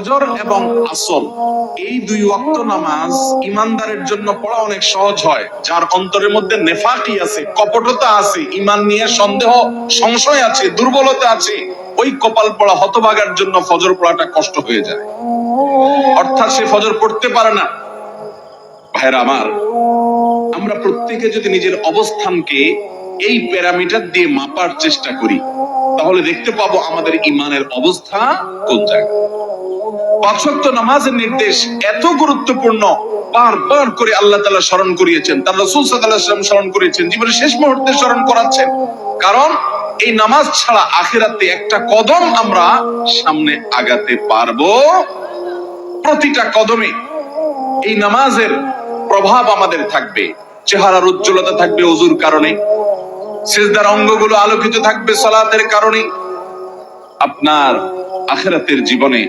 ফজর এবং আসল এই দুই ওয়াক্ত নামাজ ইমানদারের জন্য পড়া অনেক সহজ হয়। যার অন্তরের মধ্যে নেফাকি আছে, কপটতা আছে, ইমান নিয়ে সন্দেহ, সংশয় আছে, দুর্বলতা আছে, ওই কপাল পড়া হতভাগার জন্য ফজর পড়াটা কষ্ট হয়ে যায়। অর্থাৎ সে ফজর পড়তে পারে না। ভাইরা আমার, আমরা প্রত্যেকে যদি নিজের অবস্থানকে এই প্যারামিটার দিয়ে মাপার চেষ্টা করি, তাহলে দেখতে পাবো আমাদের ইমানের অবস্থা কোন জায়গায়। পাঁচক্ত নামাজের নির্দেশ এত গুরুত্বপূর্ণ, বারবার করে আল্লাহ তাআলা স্মরণ করিয়েছেন, তার রসুল ওয়াসাল্লাম স্মরণ করিয়েছেন, জীবনের শেষ মুহূর্তে স্মরণ করাচ্ছেন। কারণ এই নামাজ ছাড়া আখিরাতে একটা কদম আমরা সামনে আগাতে পারব। প্রতিটা কদমে এই নামাজের প্রভাব আমাদের থাকবে, চেহারার উজ্জ্বলতা থাকবে অজুর কারণে, সেজদার অঙ্গগুলো আলোকিত থাকবে সালাতের কারণে। আপনার আখেরাতের জীবনে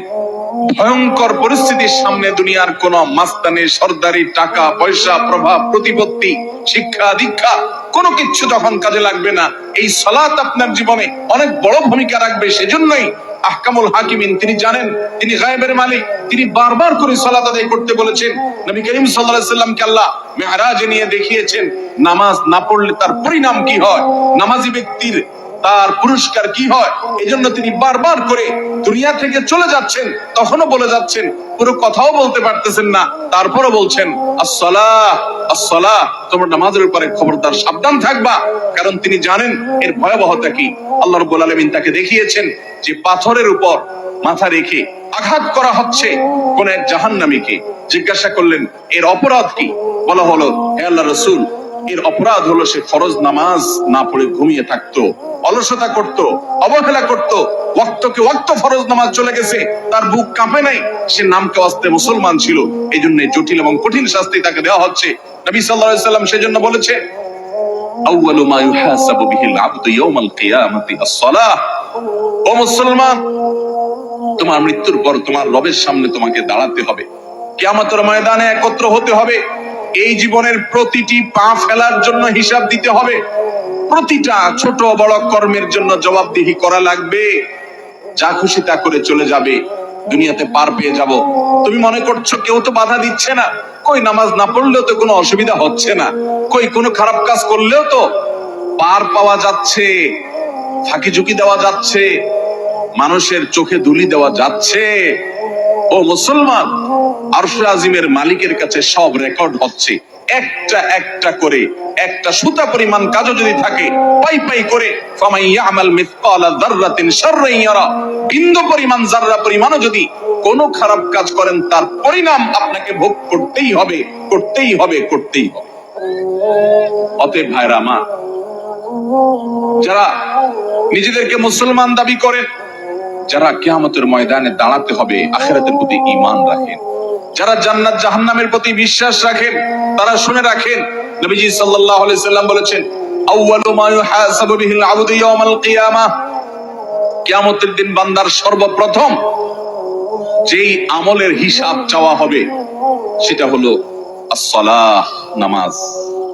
ভয়ঙ্কর পরিস্থিতির সামনে দুনিয়ার কোন মাস্তানি সর্দারি টাকা, পয়সা, প্রভাব, প্রতিপত্তি, শিক্ষা, দীক্ষা কোনো কিছু তখন কাজে লাগবে না। এই সালাত আপনার জীবনে অনেক বড় ভূমিকা রাখবে। সেজন্যই আহকামুল হাকিমিন, তিনি জানেন, তিনি গায়েবের মালিক। তিনি বারবার করে সালাত আদায় করতে বলেছেন। নবী করিম সাল্লাল্লাহু আলাইহি সাল্লামকে আল্লাহ মেহরাজে নিয়ে দেখিয়েছেন, নামাজ না পড়লে তার পরিণাম কি হয়? নামাজি ব্যক্তির তার পুরস্কার কি হয়? এজন্য তিনি বারবার করে দুনিয়া থেকে চলে যাচ্ছেন। তখনও বলে যাচ্ছেন পুরো কথাও বলতে পারতেছেন না। তারপরও বলছেন, আসসালাহ আসসালাহ, তোমার নামাজের উপরে খবরদার, সাবধান থাকবা। কারণ তিনি জানেন এর ভয়াবহতা কি। আল্লাহ রাব্বুল আলামিন তাকে দেখিয়েছেন যে পাথরের উপর মাথা রেখে আঘাত করা হচ্ছে কোন এক জাহান্নামীকে। জিজ্ঞাসা করলেন, এর অপরাধ কি? বলা হলো, হে আল্লাহ রসুল এর অপরাধ হলো সে ফরজ নামাজ না পড়ে ঘুমিয়ে থাকতো, অলসতা করত, অবহেলা করত। ওয়াক্তকে ওয়াক্ত ফরজ নামাজ চলে গেছে, তার বুক কাঁপে নাই, সে নামকে অস্তে মুসলমান ছিল। এই জন্য জটিল এবং কঠিন শাস্তি তাকে দেওয়া হচ্ছে। নবী সাল্লাল্লাহু আলাইহি সাল্লাম সেজন্য বলেছে, আউয়ালু মা ইউহাসাবু বিহিল আবদু ইয়াউমাল কিয়ামাতি আস-সালাহ ও মুসলমান, তোমার মৃত্যুর পর তোমার রবের সামনে তোমাকে দাঁড়াতে হবে। কিয়ামতের ময়দানে একত্র হতে হবে। এই জীবনের প্রতিটি পা ফেলার জন্য হিসাব দিতে হবে। প্রতিটা ছোট বড় কর্মের জন্য জবাবদিহি করা লাগবে। যা খুশি তা করে চলে যাবে। দুনিয়াতে পার পেয়ে যাব। তুমি মনে করছ কেউ তো বাধা দিচ্ছে না। কই নামাজ না পড়লেও তো কোনো অসুবিধা হচ্ছে না। কই কোনো খারাপ কাজ করলেও তো পার পাওয়া যাচ্ছে। ফাঁকি ঝুঁকি দেওয়া যাচ্ছে। মানুষের চোখে ধুলি দেওয়া যাচ্ছে। ও মুসলমান, আরশে আজিমের মালিকের কাছে সব রেকর্ড হচ্ছে। একটা একটা করে, একটা সুতা পরিমাণ কাজও যদি থাকে, পাই পাই করে, ফামাই ইয়ামাল মিসকালা যাররাতিন শাররান ইয়ারা। বিন্দু পরিমাণ যাররা পরিমাণও যদি কোনো খারাপ কাজ করেন, তার পরিণাম আপনাকে ভোগ করতেই হবে করতেই হবে করতেই হবে। অতএব ভাইরা আমার, যারা নিজেদেরকে মুসলমান দাবি করেন যারা কিয়ামতের ময়দানে দাঁড়াতে হবে, আখেরাতের প্রতি ঈমান রাখেন। যারা জান্নাত জাহান্নামের প্রতি বিশ্বাস রাখেন, তারা শুনে রাখেন। নবীজি সাল্লাল্লাহু আলাইহি সাল্লাম বলেছেন, আউয়ালু মা ইউহাসাবু বিহিল আবদু ইয়াউমাল কিয়ামাহ কিয়ামতের দিন বান্দার সর্বপ্রথম যেই আমলের হিসাব চাওয়া হবে, সেটা হলো as-সালাহ নামাজ।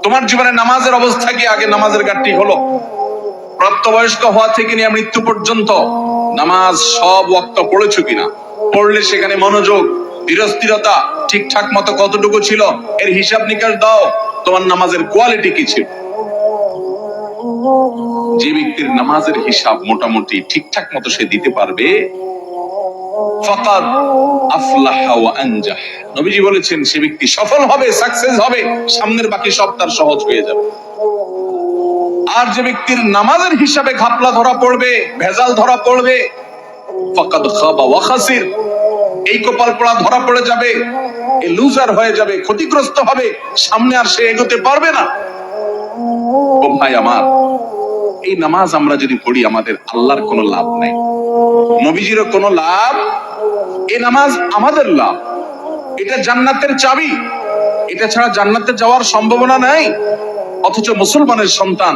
তোমার জীবনে নামাজের অবস্থা কি? আগে নামাজের ঘাটতি হলো। প্রাপ্তবয়স্ক হওয়া থেকে নিয়ে মৃত্যু পর্যন্ত নামাজ সব ওয়াক্ত পড়েছো কিনা? পড়লে সেখানে মনোযোগ ধীরস্থিরতা ঠিকঠাক মতো কতটুকু ছিল, এর হিসাব নিকাশ দাও, তোমার নামাজের কোয়ালিটি কি ছিল? যে ব্যক্তির নামাজের হিসাব মোটামুটি ঠিকঠাক মতো সে দিতে পারবে, ফাকাদ আফলাহা ওয়া আনজাহ। নবীজি বলেছেন, সে ব্যক্তি সফল হবে সাকসেস হবে, সামনের বাকি সব তার সহজ হয়ে যাবে। আর যে ব্যক্তির নামাজের হিসাবে ঘাপলা ধরা পড়বে, ভেজাল ধরা পড়বে এই কপাল পড়া ধরা পড়ে যাবে, এ লুজার হয়ে যাবে, ক্ষতিগ্রস্ত হবে, সামনে আর সে এগোতে পারবে না। ও ভাই আমার, এই নামাজ আমরা যদি পড়ি, আমাদের আল্লাহর কোনো লাভ নাই। নবীজিরও কোনো লাভ, এ নামাজ আমাদের লাভ। এটা জান্নাতের চাবি। এটা ছাড়া জান্নাতে যাওয়ার সম্ভাবনা নাই। অথচ মুসলমানের সন্তান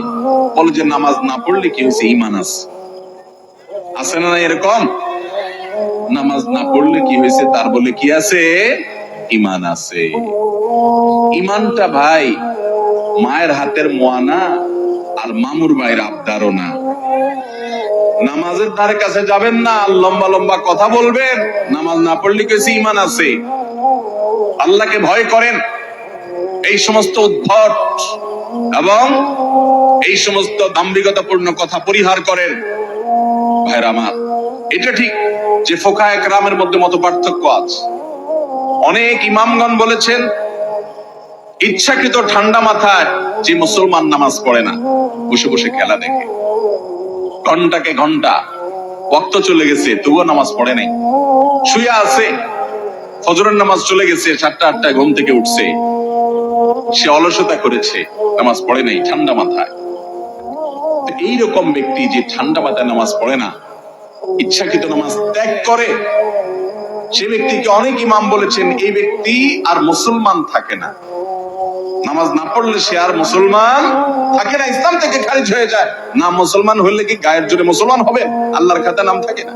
বলে যে নামাজ না পড়লে কি হয়েছে? ইমান আছে। আছে না এরকম? নামাজ না পড়লে কি হয়েছে? তার বলে কি আছে? ইমান আছে। ইমানটা ভাই, মায়ের হাতের মোয়ানা আর মামুর ভাইয়ের আবদারও না। নামাজের ধারে কাছে যাবেন না আর লম্বা লম্বা কথা বলবেন। নামাজ না পড়লে কেছি ইমান আছে। আল্লাহকে ভয় করেন। এই সমস্ত উদ্ভট এবং এই সমস্ত দাম্ভিকতাপূর্ণ কথা পরিহার করেন ভাইরা আমার। এটা ঠিক যে ফোকা একরামের মধ্যে মত পার্থক্য আছে। অনেক ইমামগণ বলেছেন, ইচ্ছাকৃত ঠান্ডা মাথায় যে মুসলমান নামাজ পড়ে না, বসে বসে খেলা দেখে। ঘন্টাকে ঘণ্টা, ওয়াক্ত চলে গেছে, তবুও নামাজ পড়ে নাই। শুয়ে আছে, ফজরের নামাজ চলে গেছে, সাতটা, আটটায় ঘুম থেকে উঠছে। সে অলসতা করেছে, নামাজ পড়ে নাই, ঠান্ডা মাথায়। এইরকম ব্যক্তি যে ঠান্ডা মাথায় নামাজ পড়ে না, ইচ্ছাকৃত নামাজ ত্যাগ করে, সে ব্যক্তিকে অনেক ইমাম বলেছেন, এই ব্যক্তি আর মুসলমান থাকে না। নামাজ না পড়লে সে আর মুসলমান থাকে না, ইসলাম থেকে খারিজ হয়ে যায়। না মুসলমান হলে কি গায়ের জোরে মুসলমান হবে? আল্লাহর খাতা নাম থাকে না।